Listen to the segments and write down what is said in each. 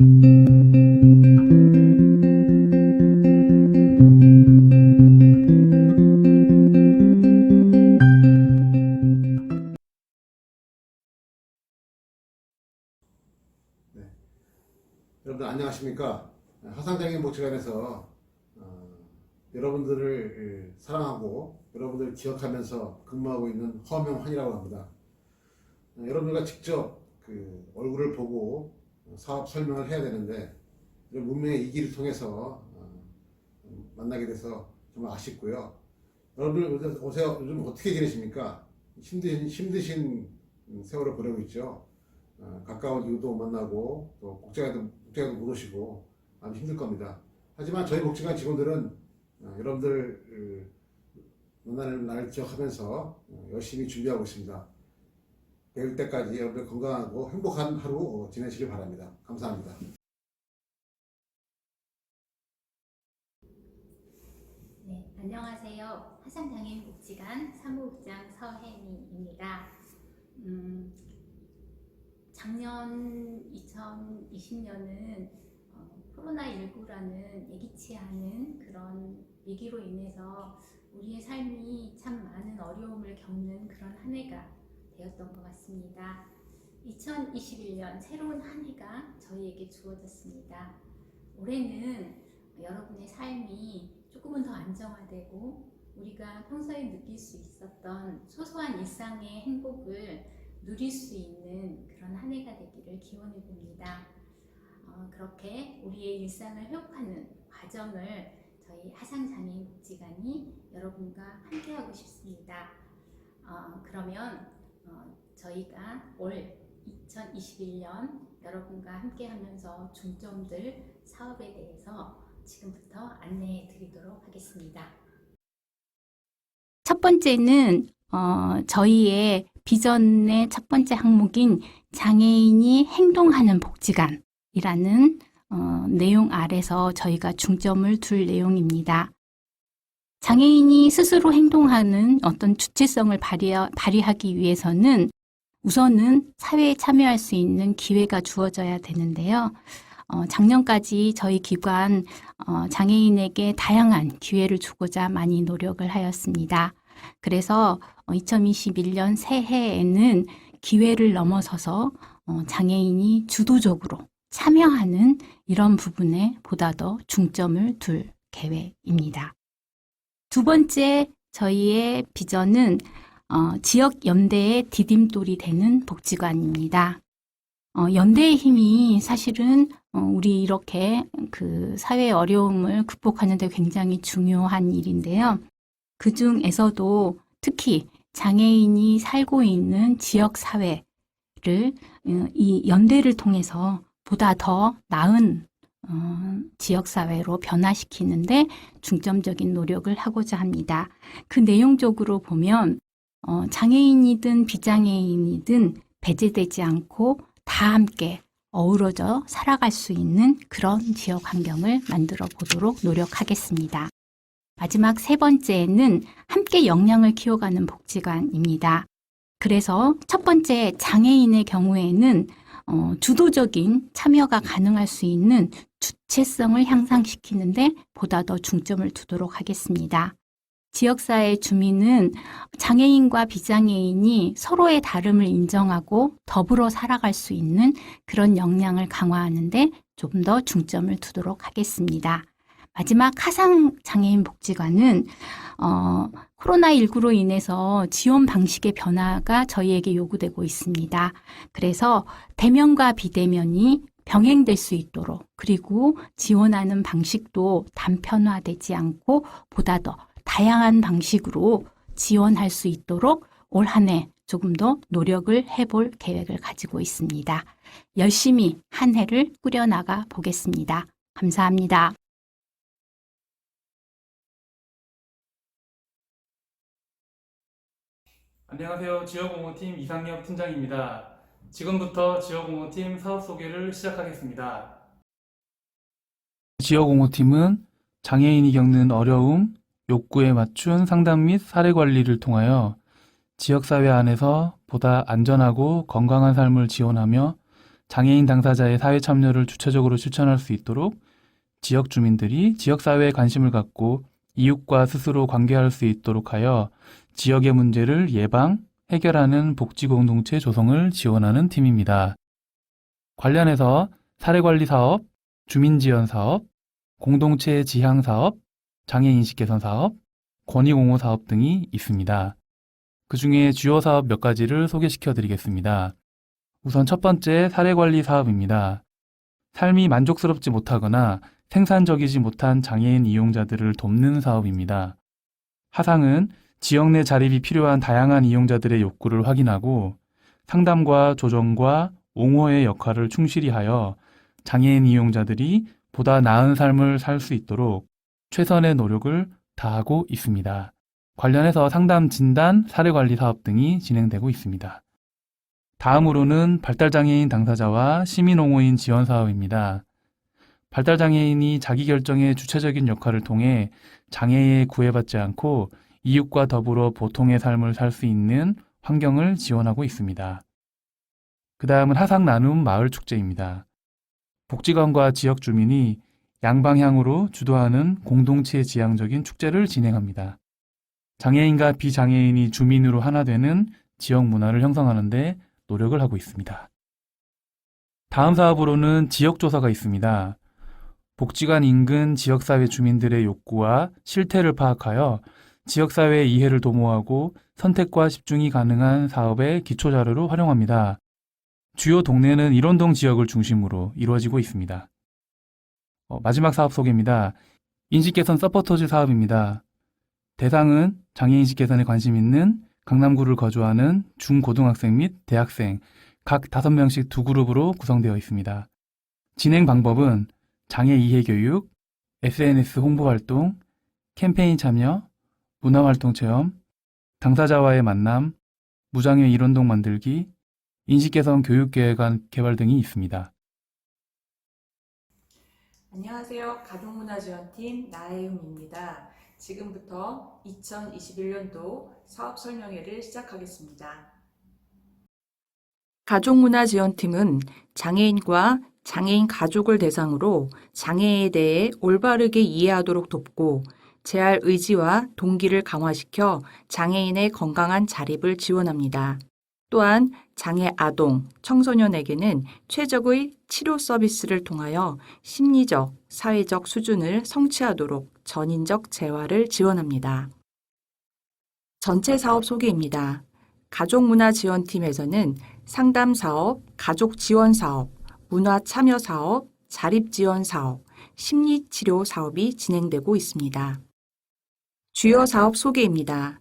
여러분들 안녕하십니까? 화상장애인 복지관에서 어, 여러분들을 예, 사랑하고 여러분들을 기억하면서 근무하고 있는 허명환이라고 합니다. 어, 여러분들과 직접 그 얼굴을 보고 사업 설명을 해야 되는데 이런 문명의 이 길을 통해서 어, 만나게 돼서 정말 아쉽고요. 여러분들 요새 요즘 어떻게 지내십니까? 힘드신, 힘드신 세월을 보내고 있죠. 어, 가까운 이웃도 못 만나고 또 국제가도 국제가도 못 오시고 아주 힘들 겁니다. 하지만 저희 복지관 직원들은 어, 여러분들 어, 만나는 날을 기억하면서 어, 열심히 준비하고 있습니다. 뵐 때까지 여러분들 건강하고 행복한 하루 어, 지내시길 바랍니다. 감사합니다. 네, 안녕하세요. 화상장애인 복지관 사무국장 서혜미입니다. 음, 작년 2020년은 어, 코로나19라는 예기치 않은 그런 위기로 인해서 우리의 삶이 참 많은 어려움을 겪는 그런 한 해가 되었던 것 같습니다. 2021년 새로운 한 해가 저희에게 주어졌습니다. 올해는 여러분의 삶이 조금은 더 안정화되고 우리가 평소에 느낄 수 있었던 소소한 일상의 행복을 누릴 수 있는 그런 한 해가 되기를 기원해 봅니다. 어, 그렇게 우리의 일상을 회복하는 과정을 저희 하상장애인 복지관이 여러분과 함께하고 싶습니다. 어, 그러면 어, 저희가 올 2021년 여러분과 함께 하면서 중점들 사업에 대해서 지금부터 안내해 드리도록 하겠습니다. 첫 번째는 어, 저희의 비전의 첫 번째 항목인 장애인이 행동하는 복지관이라는 어, 내용 아래서 저희가 중점을 둘 내용입니다. 장애인이 스스로 행동하는 어떤 주체성을 발휘, 발휘하기 위해서는 우선은 사회에 참여할 수 있는 기회가 주어져야 되는데요. 어, 작년까지 저희 기관 어, 장애인에게 다양한 기회를 주고자 많이 노력을 하였습니다. 그래서 2021년 새해에는 기회를 넘어서서 어, 장애인이 주도적으로 참여하는 이런 부분에 보다 더 중점을 둘 계획입니다. 두 번째 저희의 비전은 어, 지역 연대의 디딤돌이 되는 복지관입니다. 어, 연대의 힘이 사실은 어, 우리 이렇게 그 사회의 어려움을 극복하는 데 굉장히 중요한 일인데요. 그 중에서도 특히 장애인이 살고 있는 지역 사회를 어, 이 연대를 통해서 보다 더 나은 어, 지역 사회로 변화시키는데 중점적인 노력을 하고자 합니다. 그 내용적으로 보면 어, 장애인이든 비장애인이든 배제되지 않고 다 함께 어우러져 살아갈 수 있는 그런 지역 환경을 만들어 보도록 노력하겠습니다. 마지막 세 번째는 함께 역량을 키워가는 복지관입니다. 그래서 첫 번째 장애인의 경우에는 어, 주도적인 참여가 가능할 수 있는 주체성을 향상시키는데 보다 더 중점을 두도록 하겠습니다. 지역사회 주민은 장애인과 비장애인이 서로의 다름을 인정하고 더불어 살아갈 수 있는 그런 역량을 강화하는데 좀 더 중점을 두도록 하겠습니다. 마지막 하상 장애인 복지관은 어, 코로나19로 인해서 지원 방식의 변화가 저희에게 요구되고 있습니다. 그래서 대면과 비대면이 병행될 수 있도록 그리고 지원하는 방식도 단편화되지 않고 보다 더 다양한 방식으로 지원할 수 있도록 올 한 해 조금 더 노력을 해볼 계획을 가지고 있습니다. 열심히 한 해를 꾸려나가 보겠습니다. 감사합니다. 안녕하세요. 지역공무팀 이상혁 팀장입니다. 지금부터 지역공무팀 사업 소개를 시작하겠습니다. 지역공무팀은 장애인이 겪는 어려움, 욕구에 맞춘 상담 및 사례 관리를 통하여 지역사회 안에서 보다 안전하고 건강한 삶을 지원하며 장애인 당사자의 사회 참여를 주체적으로 실천할 수 있도록 지역 주민들이 지역 사회에 관심을 갖고 이웃과 스스로 관계할 수 있도록 하여 지역의 문제를 예방, 해결하는 복지 공동체 조성을 지원하는 팀입니다. 관련해서 사례관리 사업, 주민지원 사업, 공동체 지향 사업, 장애인식 개선 사업, 권익옹호 사업 등이 있습니다. 그 중에 주요 사업 몇 가지를 소개시켜 드리겠습니다. 우선 첫 번째 사례관리 사업입니다. 삶이 만족스럽지 못하거나 생산적이지 못한 장애인 이용자들을 돕는 사업입니다. 하상은 지역 내 자립이 필요한 다양한 이용자들의 욕구를 확인하고 상담과 조정과 옹호의 역할을 충실히 하여 장애인 이용자들이 보다 나은 삶을 살 수 있도록 최선의 노력을 다하고 있습니다. 관련해서 상담 진단, 사례 관리 사업 등이 진행되고 있습니다. 다음으로는 발달장애인 당사자와 시민옹호인 지원 사업입니다. 발달장애인이 자기결정의 주체적인 역할을 통해 장애에 구애받지 않고 이웃과 더불어 보통의 삶을 살 수 있는 환경을 지원하고 있습니다. 그 다음은 하상 나눔 마을 축제입니다. 복지관과 지역 주민이 양방향으로 주도하는 공동체 지향적인 축제를 진행합니다. 장애인과 비장애인이 주민으로 하나 되는 지역 문화를 형성하는데 노력을 하고 있습니다. 다음 사업으로는 지역조사가 있습니다. 복지관 인근 지역사회 주민들의 욕구와 실태를 파악하여 지역사회의 이해를 도모하고 선택과 집중이 가능한 사업의 기초자료로 활용합니다. 주요 동네는 일원동 지역을 중심으로 이루어지고 있습니다. 어, 마지막 사업 소개입니다. 인식개선 서포터즈 사업입니다. 대상은 장애인식 개선에 관심 있는 강남구를 거주하는 중고등학생 및 대학생 각 5명씩 두 그룹으로 구성되어 있습니다. 진행 방법은 장애 이해 교육, SNS 홍보 활동, 캠페인 참여, 문화 활동 체험, 당사자와의 만남, 무장애 일원동 만들기, 인식 개선 교육 계획안 개발 등이 있습니다. 안녕하세요. 가족문화지원팀 나혜음입니다. 지금부터 2021년도 사업 설명회를 시작하겠습니다. 가족문화지원팀은 장애인과 장애인 가족을 대상으로 장애에 대해 올바르게 이해하도록 돕고 재할 의지와 동기를 강화시켜 장애인의 건강한 자립을 지원합니다. 또한 장애 아동, 청소년에게는 최적의 치료 서비스를 통하여 심리적, 사회적 수준을 성취하도록 전인적 재활을 지원합니다. 전체 사업 소개입니다. 가족문화지원팀에서는 상담 사업, 가족 지원 사업, 문화 참여 사업, 자립 지원 사업, 심리 치료 사업이 진행되고 있습니다. 주요 사업 소개입니다.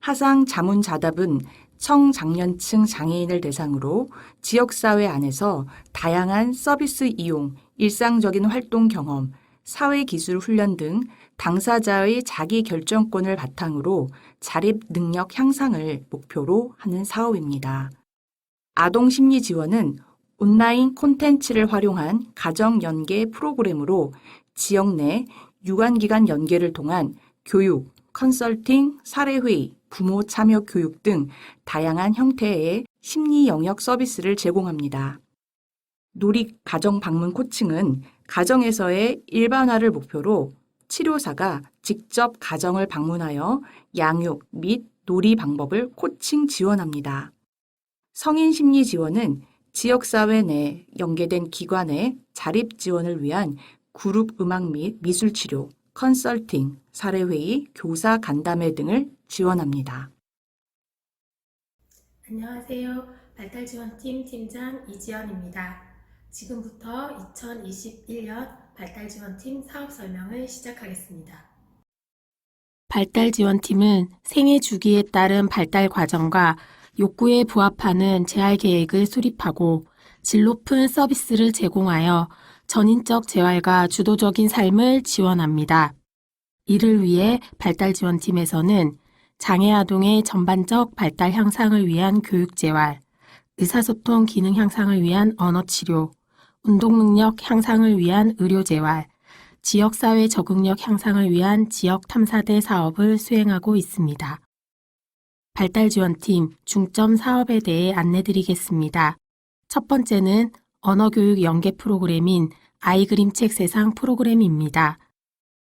하상 자문자답은 청장년층 장애인을 대상으로 지역사회 안에서 다양한 서비스 이용, 일상적인 활동 경험, 사회기술 훈련 등 당사자의 자기 결정권을 바탕으로 자립 능력 향상을 목표로 하는 사업입니다. 아동 심리 지원은 온라인 콘텐츠를 활용한 가정 연계 프로그램으로 지역 내 유관기관 연계를 통한 교육, 컨설팅, 사례회의, 부모 참여 교육 등 다양한 형태의 심리 영역 서비스를 제공합니다. 누리 가정 방문 코칭은 가정에서의 일반화를 목표로 치료사가 직접 가정을 방문하여 양육 및 놀이 방법을 코칭 지원합니다. 성인 심리 지원은 지역사회 내 연계된 기관의 자립 지원을 위한 그룹 음악 및 미술 치료, 컨설팅, 사례회의, 교사 간담회 등을 지원합니다. 안녕하세요. 발달지원팀 팀장 이지연입니다. 지금부터 2021년 발달지원팀 사업 설명을 시작하겠습니다. 발달지원팀은 생애 주기에 따른 발달 과정과 욕구에 부합하는 재활 계획을 수립하고 질 높은 서비스를 제공하여 전인적 재활과 주도적인 삶을 지원합니다. 이를 위해 발달 지원팀에서는 장애 아동의 전반적 발달 향상을 위한 교육 재활, 의사소통 기능 향상을 위한 언어 치료, 운동 능력 향상을 위한 의료 재활, 지역사회 적응력 향상을 위한 지역 탐사대 사업을 수행하고 있습니다. 발달 지원팀 중점 사업에 대해 안내드리겠습니다. 첫 번째는 언어교육 연계 프로그램인 아이그림책 세상 프로그램입니다.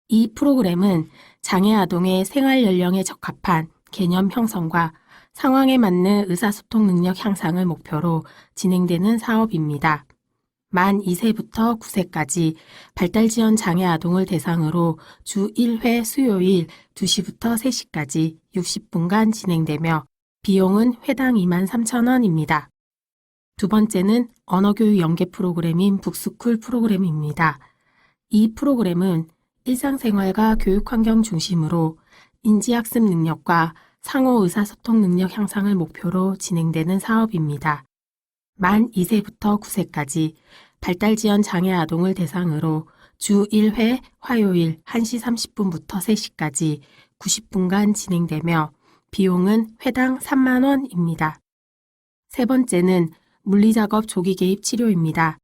이 프로그램은 장애 아동의 생활 연령에 적합한 개념 형성과 상황에 맞는 의사소통 능력 향상을 목표로 진행되는 사업입니다. 만 2세부터 9세까지 발달지원 장애 아동을 대상으로 주 1회 수요일 2시부터 3시까지 60분간 진행되며 비용은 회당 2만 3천 원입니다. 두 번째는 언어교육 연계 프로그램인 북스쿨 프로그램입니다. 이 프로그램은 일상생활과 교육 환경 중심으로 인지학습 능력과 상호 의사소통 능력 향상을 목표로 진행되는 사업입니다. 만 2세부터 9세까지 발달지원 장애 아동을 대상으로 주 1회 화요일 1시 30분부터 3시까지 90분간 진행되며 비용은 회당 3만 원입니다. 세 번째는 물리작업 조기 개입 치료입니다.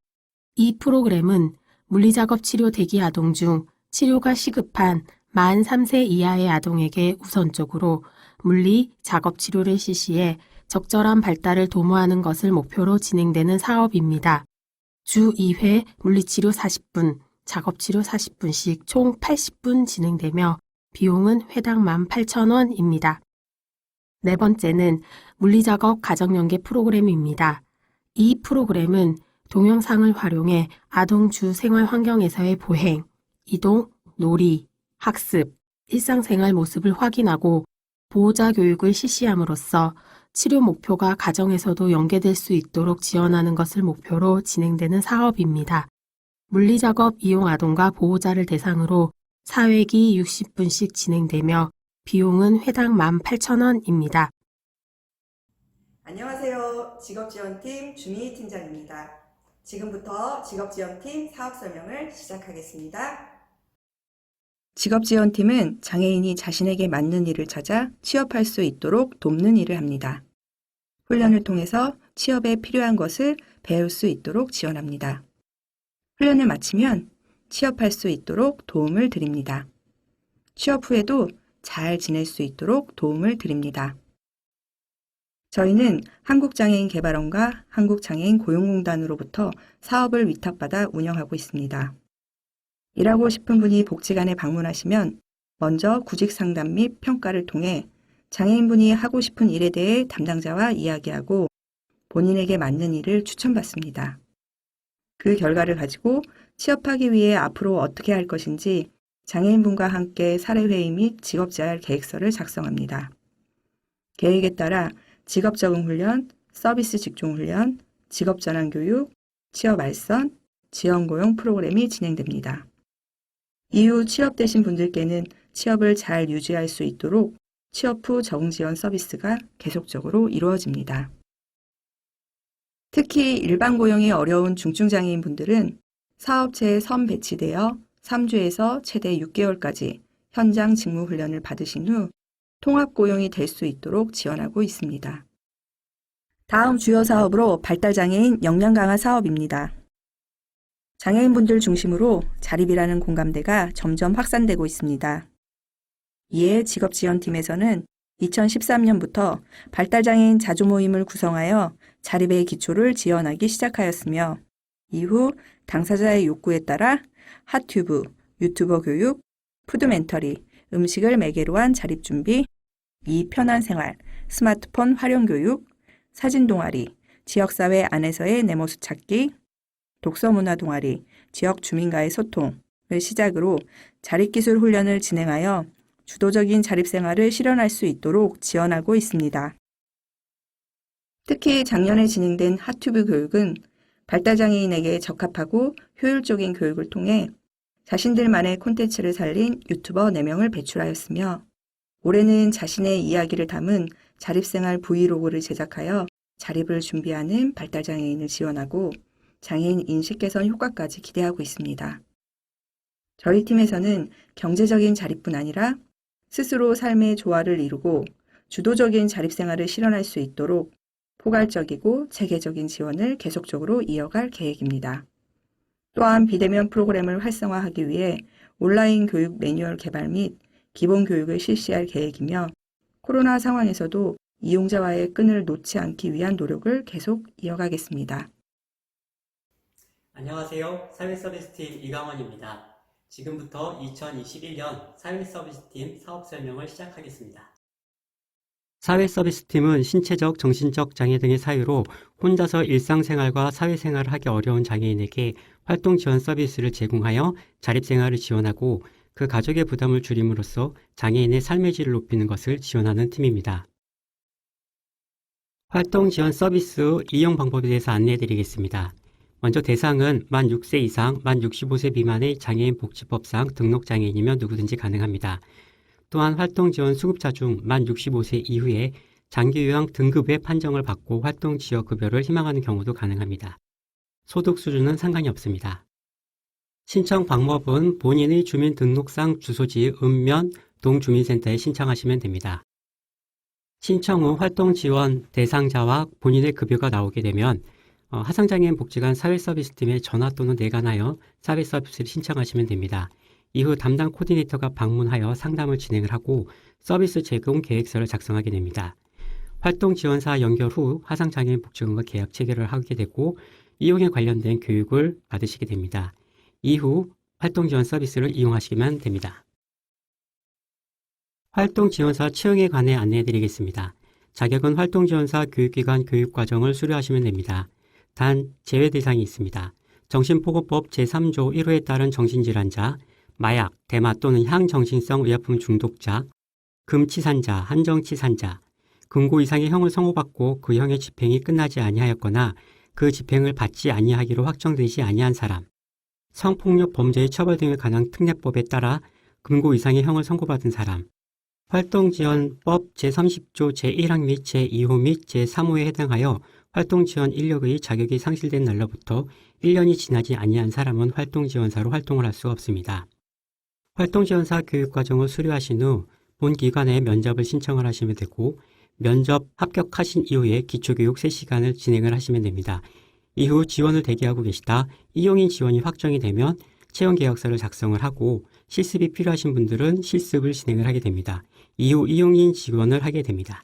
이 프로그램은 물리작업 치료 대기 아동 중 치료가 시급한 만 3세 이하의 아동에게 우선적으로 물리 작업 치료를 실시해 적절한 발달을 도모하는 것을 목표로 진행되는 사업입니다. 주 2회 물리치료 40분, 작업치료 40분씩 총 80분 진행되며 비용은 회당 18,000원입니다. 네 번째는 물리작업 가정연계 프로그램입니다. 이 프로그램은 동영상을 활용해 아동 주 생활 환경에서의 보행, 이동, 놀이, 학습, 일상생활 모습을 확인하고 보호자 교육을 실시함으로써 치료 목표가 가정에서도 연계될 수 있도록 지원하는 것을 목표로 진행되는 사업입니다. 물리작업 이용 아동과 보호자를 대상으로 4회기 60분씩 진행되며 비용은 회당 18,000원입니다. 안녕하세요. 직업지원팀 주미 팀장입니다. 지금부터 직업지원팀 사업 설명을 시작하겠습니다. 직업지원팀은 장애인이 자신에게 맞는 일을 찾아 취업할 수 있도록 돕는 일을 합니다. 훈련을 통해서 취업에 필요한 것을 배울 수 있도록 지원합니다. 훈련을 마치면 취업할 수 있도록 도움을 드립니다. 취업 후에도 잘 지낼 수 있도록 도움을 드립니다. 저희는 한국장애인 개발원과 한국장애인 고용공단으로부터 사업을 위탁받아 운영하고 있습니다. 일하고 싶은 분이 복지관에 방문하시면 먼저 구직 상담 및 평가를 통해 장애인분이 하고 싶은 일에 대해 담당자와 이야기하고 본인에게 맞는 일을 추천받습니다. 그 결과를 가지고 취업하기 위해 앞으로 어떻게 할 것인지 장애인분과 함께 사례회의 및 직업재활 계획서를 작성합니다. 계획에 따라 직업 적응 훈련, 서비스 직종 훈련, 직업 전환 교육, 취업 알선, 지원 고용 프로그램이 진행됩니다. 이후 취업되신 분들께는 취업을 잘 유지할 수 있도록 취업 후 적응 지원 서비스가 계속적으로 이루어집니다. 특히 일반 고용이 어려운 중증장애인 분들은 사업체에 선 배치되어 3주에서 최대 6개월까지 현장 직무 훈련을 받으신 후 통합 고용이 될 수 있도록 지원하고 있습니다. 다음 주요 사업으로 발달장애인 역량 강화 사업입니다. 장애인분들 중심으로 자립이라는 공감대가 점점 확산되고 있습니다. 이에 직업지원팀에서는 2013년부터 발달장애인 자주모임을 구성하여 자립의 기초를 지원하기 시작하였으며 이후 당사자의 요구에 따라 핫튜브, 유튜버 교육, 푸드멘터리, 음식을 매개로 한 자립 준비, 이 편한 생활, 스마트폰 활용 교육, 사진 동아리, 지역사회 안에서의 내 모습 찾기, 독서문화 동아리, 지역 주민과의 소통을 시작으로 자립기술 훈련을 진행하여 주도적인 자립생활을 실현할 수 있도록 지원하고 있습니다. 특히 작년에 진행된 핫튜브 교육은 발달장애인에게 적합하고 효율적인 교육을 통해 자신들만의 콘텐츠를 살린 유튜버 4명을 배출하였으며 올해는 자신의 이야기를 담은 자립생활 브이로그를 제작하여 자립을 준비하는 발달장애인을 지원하고 장애인 인식 개선 효과까지 기대하고 있습니다. 저희 팀에서는 경제적인 자립뿐 아니라 스스로 삶의 조화를 이루고 주도적인 자립생활을 실현할 수 있도록 포괄적이고 체계적인 지원을 계속적으로 이어갈 계획입니다. 또한 비대면 프로그램을 활성화하기 위해 온라인 교육 매뉴얼 개발 및 기본 교육을 실시할 계획이며 코로나 상황에서도 이용자와의 끈을 놓지 않기 위한 노력을 계속 이어가겠습니다. 안녕하세요. 사회서비스팀 이강원입니다. 지금부터 2021년 사회서비스팀 사업 설명을 시작하겠습니다. 사회서비스팀은 신체적, 정신적 장애 등의 사유로 혼자서 일상생활과 사회생활을 하기 어려운 장애인에게 활동 지원 서비스를 제공하여 자립생활을 지원하고 그 가족의 부담을 줄임으로써 장애인의 삶의 질을 높이는 것을 지원하는 팀입니다. 활동 지원 서비스 이용 방법에 대해서 안내해 드리겠습니다. 먼저 대상은 만 6세 이상, 만 65세 미만의 장애인 복지법상 등록 장애인이면 누구든지 가능합니다. 또한 활동 지원 수급자 중 만 65세 이후에 장기 요양 등급의 판정을 받고 활동 지역 급여를 희망하는 경우도 가능합니다. 소득 수준은 상관이 없습니다. 신청 방법은 본인의 주민등록상 주소지 읍면 동주민센터에 신청하시면 됩니다. 신청 후 활동 지원 대상자와 본인의 급여가 나오게 되면 어, 하상장애인 복지관 사회서비스팀에 전화 또는 내관하여 사회서비스를 신청하시면 됩니다. 이후 담당 코디네이터가 방문하여 상담을 진행을 하고 서비스 제공 계획서를 작성하게 됩니다. 활동 지원사 연결 후 하상장애인 복지관과 계약 체결을 하게 되고 이용에 관련된 교육을 받으시게 됩니다. 이후 활동 지원 서비스를 이용하시면 됩니다. 활동 지원사 채용에 관해 안내해 드리겠습니다. 자격은 활동 지원사 교육기관 교육과정을 수료하시면 됩니다. 단 제외 대상이 있습니다. 정신보건법 제3조 1호에 따른 정신질환자, 마약, 대마 또는 향정신성 의약품 중독자, 금치산자, 한정치산자, 금고 이상의 형을 선고받고 그 형의 집행이 끝나지 아니하였거나 그 집행을 받지 아니하기로 확정되지 아니한 사람, 성폭력 범죄의 처벌 등에 관한 특례법에 따라 금고 이상의 형을 선고받은 사람, 활동지원법 제30조 제1항 및 제2호 및 제3호에 해당하여 활동지원 인력의 자격이 상실된 날로부터 1년이 지나지 아니한 사람은 활동지원사로 활동을 할 수 없습니다. 활동지원사 교육과정을 수료하신 후 본 기관에 면접을 신청을 하시면 되고 면접 합격하신 이후에 기초교육 3시간을 진행을 하시면 됩니다. 이후 지원을 대기하고 계시다 이용인 지원이 확정이 되면 채용 계약서를 작성을 하고 실습이 필요하신 분들은 실습을 진행을 하게 됩니다. 이후 이용인 지원을 하게 됩니다.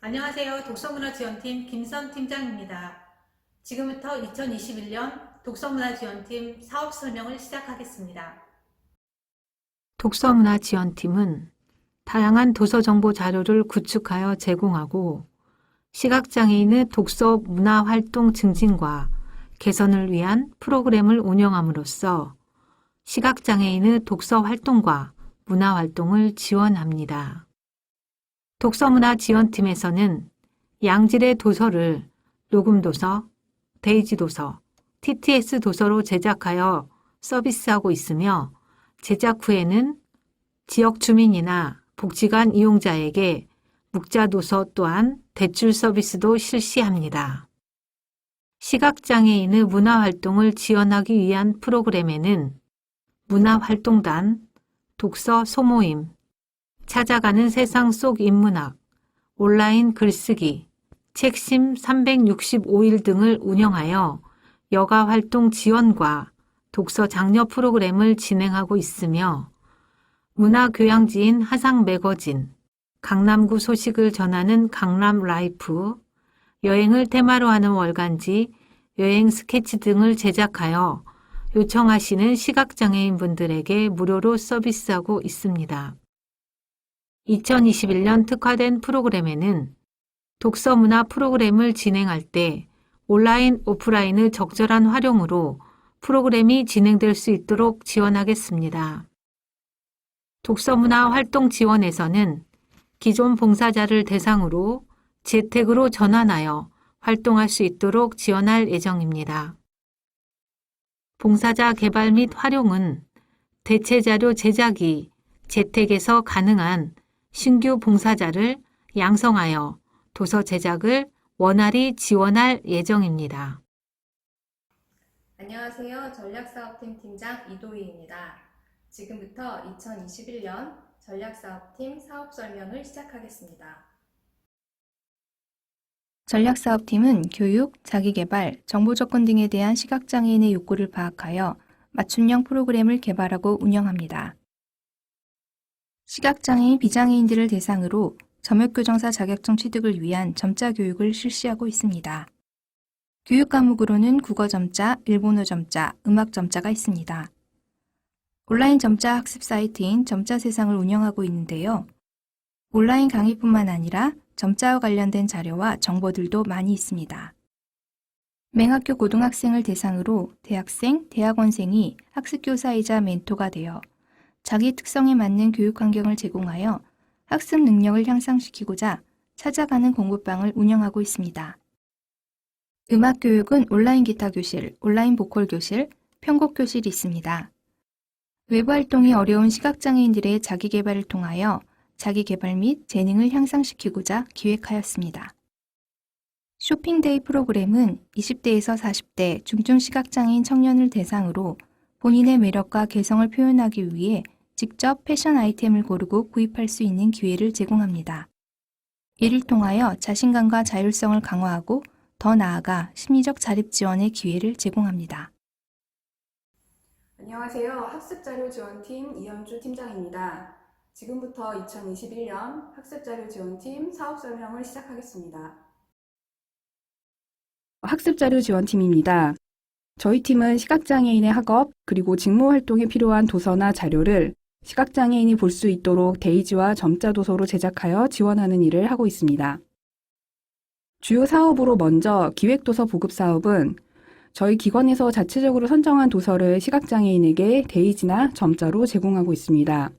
안녕하세요. 독서문화지원팀 김선 팀장입니다. 지금부터 2021년 독서문화지원팀 사업 설명을 시작하겠습니다. 독서문화지원팀은 다양한 도서 정보 자료를 구축하여 제공하고 시각장애인의 독서 문화 활동 증진과 개선을 위한 프로그램을 운영함으로써 시각장애인의 독서 활동과 문화 활동을 지원합니다. 독서문화 지원팀에서는 양질의 도서를 녹음도서, 데이지도서, TTS 도서로 제작하여 서비스하고 있으며 제작 후에는 지역 주민이나 복지관 이용자에게 묵자 도서 또한 대출 서비스도 실시합니다. 시각장애인의 문화활동을 지원하기 위한 프로그램에는 문화활동단, 독서 소모임, 찾아가는 세상 속 인문학, 온라인 글쓰기, 책심 365일 등을 운영하여 여가 활동 지원과 독서 장려 프로그램을 진행하고 있으며 문화 교양지인 하상 매거진, 강남구 소식을 전하는 강남 라이프, 여행을 테마로 하는 월간지, 여행 스케치 등을 제작하여 요청하시는 시각장애인 분들에게 무료로 서비스하고 있습니다. 2021년 특화된 프로그램에는 독서 문화 프로그램을 진행할 때 온라인, 오프라인의 적절한 활용으로 프로그램이 진행될 수 있도록 지원하겠습니다. 독서문화 활동 지원에서는 기존 봉사자를 대상으로 재택으로 전환하여 활동할 수 있도록 지원할 예정입니다. 봉사자 개발 및 활용은 대체자료 제작이 재택에서 가능한 신규 봉사자를 양성하여 도서 제작을 원활히 지원할 예정입니다. 안녕하세요. 전략사업팀 팀장 이도희입니다. 지금부터 2021년 전략사업팀 사업 설명을 시작하겠습니다. 전략사업팀은 교육, 자기개발, 정보 접근 등에 대한 시각장애인의 욕구를 파악하여 맞춤형 프로그램을 개발하고 운영합니다. 시각장애인, 비장애인들을 대상으로 점역교정사 자격증 취득을 위한 점자 교육을 실시하고 있습니다. 교육 과목으로는 국어 점자, 일본어 점자, 음악 점자가 있습니다. 온라인 점자 학습 사이트인 점자 세상을 운영하고 있는데요. 온라인 강의뿐만 아니라 점자와 관련된 자료와 정보들도 많이 있습니다. 맹학교 고등학생을 대상으로 대학생, 대학원생이 학습교사이자 멘토가 되어 자기 특성에 맞는 교육 환경을 제공하여 학습 능력을 향상시키고자 찾아가는 공부방을 운영하고 있습니다. 음악 교육은 온라인 기타 교실, 온라인 보컬 교실, 편곡 교실이 있습니다. 외부 활동이 어려운 시각장애인들의 자기 개발을 통하여 자기 개발 및 재능을 향상시키고자 기획하였습니다. 쇼핑데이 프로그램은 20대에서 40대 중증 시각장애인 청년을 대상으로 본인의 매력과 개성을 표현하기 위해 직접 패션 아이템을 고르고 구입할 수 있는 기회를 제공합니다. 이를 통하여 자신감과 자율성을 강화하고 더 나아가 심리적 자립 지원의 기회를 제공합니다. 안녕하세요. 학습자료 지원팀 이현주 팀장입니다. 지금부터 2021년 학습자료 지원팀 사업 설명을 시작하겠습니다. 학습자료 지원팀입니다. 저희 팀은 시각장애인의 학업 그리고 직무 활동에 필요한 도서나 자료를 시각장애인이 볼 수 있도록 데이지와 점자 도서로 제작하여 지원하는 일을 하고 있습니다. 주요 사업으로 먼저 기획도서 보급 사업은 저희 기관에서 자체적으로 선정한 도서를 시각장애인에게 데이지나 점자로 제공하고 있습니다.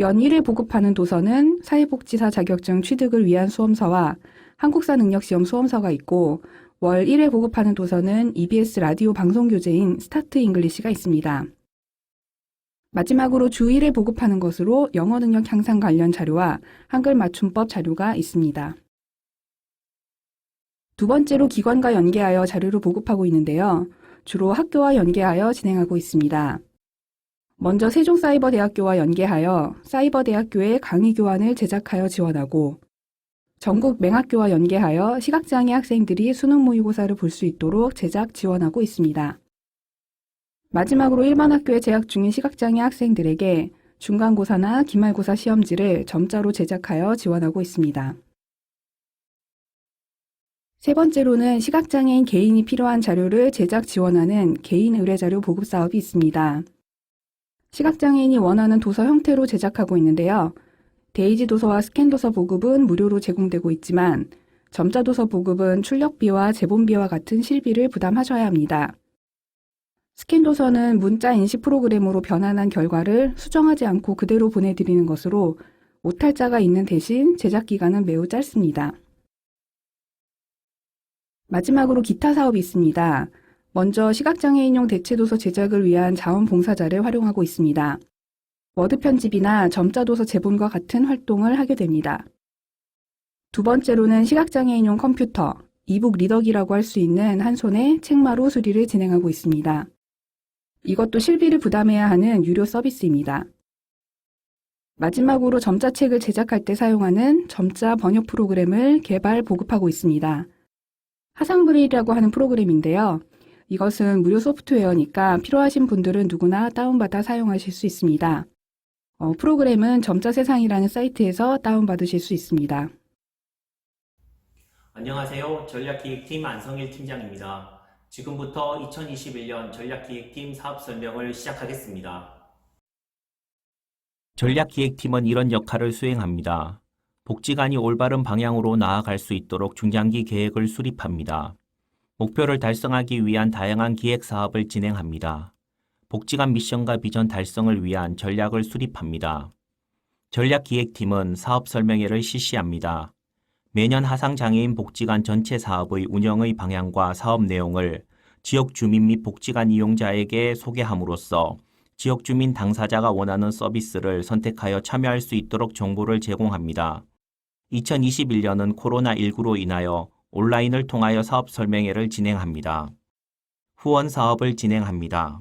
연 1회 보급하는 도서는 사회복지사 자격증 취득을 위한 수험서와 한국사 능력시험 수험서가 있고 월 1회 보급하는 도서는 EBS 라디오 방송 교재인 스타트 잉글리시가 있습니다. 마지막으로 주 1회 보급하는 것으로 영어 능력 향상 관련 자료와 한글 맞춤법 자료가 있습니다. 두 번째로 기관과 연계하여 자료를 보급하고 있는데요. 주로 학교와 연계하여 진행하고 있습니다. 먼저 세종사이버대학교와 연계하여 사이버대학교의 강의 교환을 제작하여 지원하고 전국 맹학교와 연계하여 시각장애 학생들이 수능 모의고사를 볼 수 있도록 제작 지원하고 있습니다. 마지막으로 일반 학교에 재학 중인 시각장애 학생들에게 중간고사나 기말고사 시험지를 점자로 제작하여 지원하고 있습니다. 세 번째로는 시각장애인 개인이 필요한 자료를 제작 지원하는 개인 의뢰자료 보급 사업이 있습니다. 시각장애인이 원하는 도서 형태로 제작하고 있는데요. 데이지 도서와 스캔 도서 보급은 무료로 제공되고 있지만 점자 도서 보급은 출력비와 제본비와 같은 실비를 부담하셔야 합니다. 스캔 도서는 문자 인식 프로그램으로 변환한 결과를 수정하지 않고 그대로 보내드리는 것으로 오탈자가 있는 대신 제작 기간은 매우 짧습니다. 마지막으로 기타 사업이 있습니다. 먼저 시각장애인용 대체도서 제작을 위한 자원봉사자를 활용하고 있습니다. 워드 편집이나 점자도서 제본과 같은 활동을 하게 됩니다. 두 번째로는 시각장애인용 컴퓨터, 이북 리더기라고 할 수 있는 한 손의 책마루 수리를 진행하고 있습니다. 이것도 실비를 부담해야 하는 유료 서비스입니다. 마지막으로 점자책을 제작할 때 사용하는 점자 번역 프로그램을 개발 보급하고 있습니다. 하상브레일이라고 하는 프로그램인데요. 이것은 무료 소프트웨어니까 필요하신 분들은 누구나 다운받아 사용하실 수 있습니다. 어, 프로그램은 점자세상이라는 사이트에서 다운받으실 수 있습니다. 안녕하세요. 전략기획팀 안성일 팀장입니다. 지금부터 2021년 전략기획팀 사업 설명을 시작하겠습니다. 전략기획팀은 이런 역할을 수행합니다. 복지관이 올바른 방향으로 나아갈 수 있도록 중장기 계획을 수립합니다. 목표를 달성하기 위한 다양한 기획 사업을 진행합니다. 복지관 미션과 비전 달성을 위한 전략을 수립합니다. 전략기획팀은 사업 설명회를 실시합니다. 매년 하상장애인 복지관 전체 사업의 운영의 방향과 사업 내용을 지역 주민 및 복지관 이용자에게 소개함으로써 지역 주민 당사자가 원하는 서비스를 선택하여 참여할 수 있도록 정보를 제공합니다. 2021년은 코로나19로 인하여 온라인을 통하여 사업 설명회를 진행합니다. 후원 사업을 진행합니다.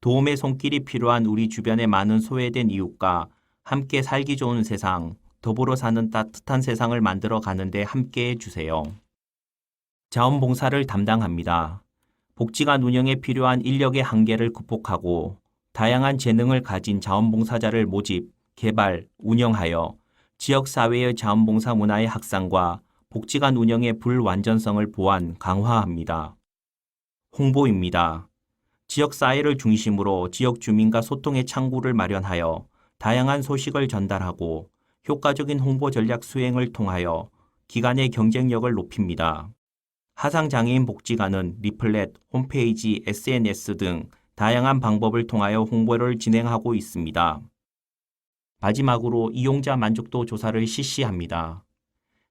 도움의 손길이 필요한 우리 주변의 많은 소외된 이웃과 함께 살기 좋은 세상, 더불어 사는 따뜻한 세상을 만들어 가는데 함께 해 주세요. 자원봉사를 담당합니다. 복지관 운영에 필요한 인력의 한계를 극복하고 다양한 재능을 가진 자원봉사자를 모집, 개발, 운영하여 지역사회의 자원봉사 문화의 확산과 복지관 운영의 불완전성을 보완, 강화합니다. 홍보입니다. 지역사회를 중심으로 지역 주민과 소통의 창구를 마련하여 다양한 소식을 전달하고 효과적인 홍보 전략 수행을 통하여 기관의 경쟁력을 높입니다. 하상장애인 복지관은 리플렛, 홈페이지, SNS 등 다양한 방법을 통하여 홍보를 진행하고 있습니다. 마지막으로 이용자 만족도 조사를 실시합니다.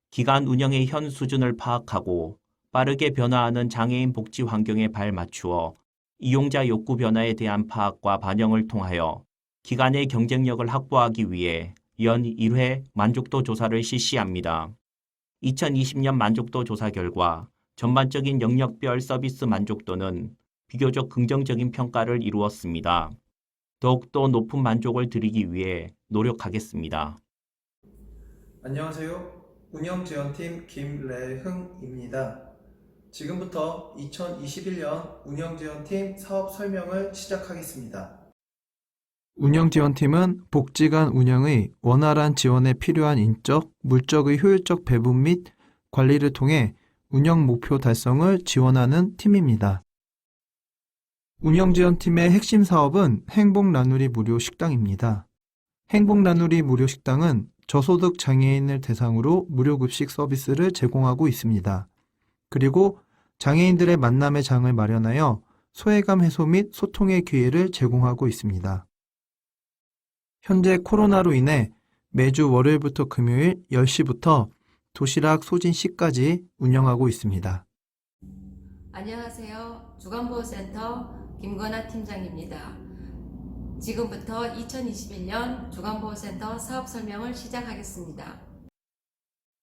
기관 운영의 현 수준을 파악하고 빠르게 변화하는 장애인 복지 환경에 발맞추어 이용자 욕구 변화에 대한 파악과 반영을 통하여 기관의 경쟁력을 확보하기 위해 연 1회 만족도 조사를 실시합니다. 2020년 만족도 조사 결과 전반적인 영역별 서비스 만족도는 비교적 긍정적인 평가를 이루었습니다. 더욱더 높은 만족을 드리기 위해 노력하겠습니다. 안녕하세요. 운영지원팀 김래흥입니다. 지금부터 2021년 운영지원팀 사업 설명을 시작하겠습니다. 운영지원팀은 복지관 운영의 원활한 지원에 필요한 인적, 물적의 효율적 배분 및 관리를 통해 운영 목표 달성을 지원하는 팀입니다. 운영지원팀의 핵심 사업은 행복 나누리 무료 식당입니다. 행복 나누리 무료 식당은 저소득 장애인을 대상으로 무료 급식 서비스를 제공하고 있습니다. 그리고 장애인들의 만남의 장을 마련하여 소외감 해소 및 소통의 기회를 제공하고 있습니다. 현재 코로나로 인해 매주 월요일부터 금요일 10시부터 도시락 소진 시까지 운영하고 있습니다. 안녕하세요. 주간보호센터 김건아 팀장입니다. 지금부터 2021년 주간보호센터 사업 설명을 시작하겠습니다.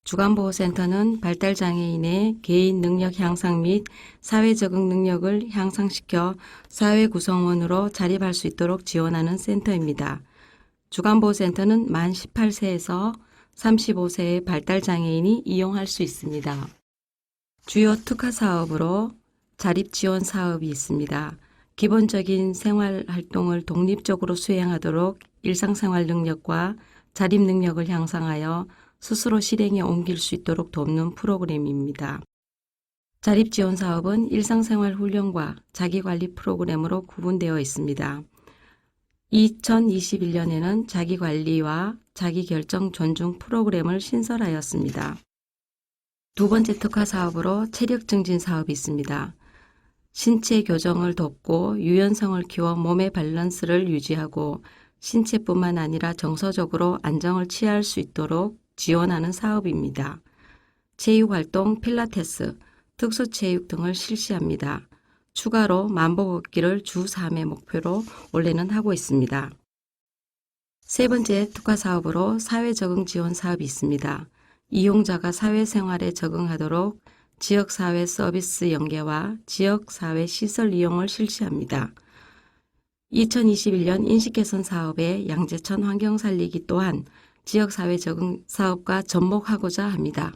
주간보호센터는 발달장애인의 개인 능력 향상 및 사회 적응 능력을 향상시켜 사회 구성원으로 자립할 수 있도록 지원하는 센터입니다. 주간보호센터는 만 18세에서 35세의 발달장애인이 이용할 수 있습니다. 주요 특화 사업으로 자립 지원 사업이 있습니다. 기본적인 생활 활동을 독립적으로 수행하도록 일상생활 능력과 자립 능력을 향상하여 스스로 실행에 옮길 수 있도록 돕는 프로그램입니다. 자립 지원 사업은 일상생활 훈련과 자기관리 프로그램으로 구분되어 있습니다. 2021년에는 자기관리와 자기결정 존중 프로그램을 신설하였습니다. 두 번째 특화 사업으로 체력 증진 사업이 있습니다. 신체 교정을 돕고 유연성을 키워 몸의 밸런스를 유지하고 신체뿐만 아니라 정서적으로 안정을 취할 수 있도록 지원하는 사업입니다. 체육활동 필라테스, 특수체육 등을 실시합니다. 추가로 만보 걷기를 주 3회 목표로 올해는 하고 있습니다. 세 번째 특화 사업으로 사회 적응 지원 사업이 있습니다. 이용자가 사회생활에 적응하도록 지역사회 서비스 연계와 지역사회 시설 이용을 실시합니다. 2021년 인식개선 사업의 양재천 환경살리기 또한 지역사회 적응 사업과 접목하고자 합니다.